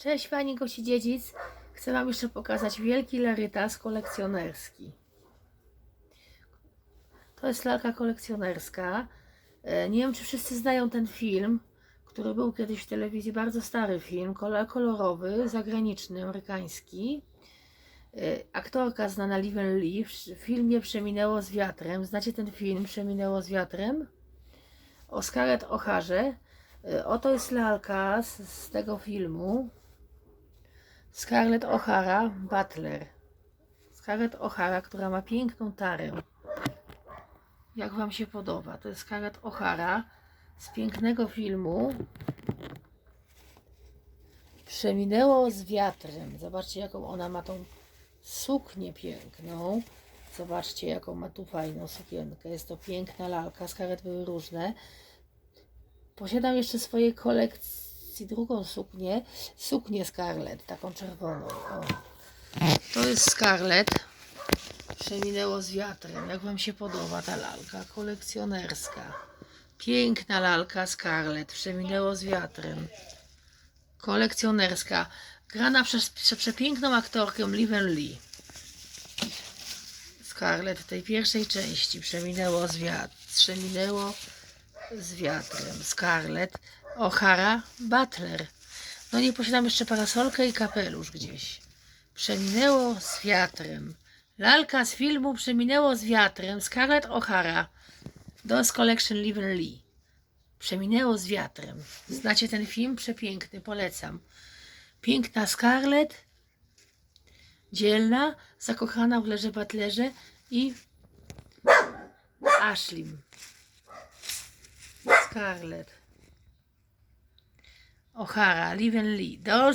Cześć Pani Gosi Dziedzic. Chcę Wam jeszcze pokazać wielki larytas kolekcjonerski. To jest lalka kolekcjonerska. E, Nie wiem, czy wszyscy znają ten film, który był kiedyś w telewizji, bardzo stary film, kol- kolorowy, zagraniczny, amerykański. E, Aktorka znana Liven Lee w filmie Przeminęło z wiatrem. Znacie ten film Przeminęło z wiatrem? O Scarlett O'Harze. E, Oto jest lalka z, z tego filmu. Scarlett O'Hara Butler. Scarlett O'Hara, która ma piękną tarę. Jak Wam się podoba? To jest Scarlett O'Hara z pięknego filmu. Przeminęło z wiatrem. Zobaczcie, jaką ona ma tą suknię piękną. Zobaczcie, jaką ma tu fajną sukienkę. Jest to piękna lalka. Scarlett były różne. Posiadam jeszcze w swojej kolekcji drugą suknię. Suknię Scarlett, taką czerwoną. O. To jest Scarlett. Przeminęło z wiatrem. Jak Wam się podoba ta lalka kolekcjonerska? Piękna lalka Scarlett. Przeminęło z wiatrem. Kolekcjonerska. Grana przez prze- przepiękną aktorkę Liven Lee. Scarlett w tej pierwszej części przeminęło z wiatrem. Przeminęło z wiatrem. Scarlett O'Hara Butler. No nie posiadam jeszcze parasolkę i kapelusz gdzieś. Przeminęło z wiatrem. Lalka z filmu Przeminęło z wiatrem. Scarlett O'Hara. Dolls Collection Liven Lee. Przeminęło z wiatrem. Znacie ten film? Przepiękny, polecam. Piękna Scarlett. Dzielna, zakochana w Lerze Butlerze i Ashlim. Scarlett. O'Hara, Liven Lee. Dolls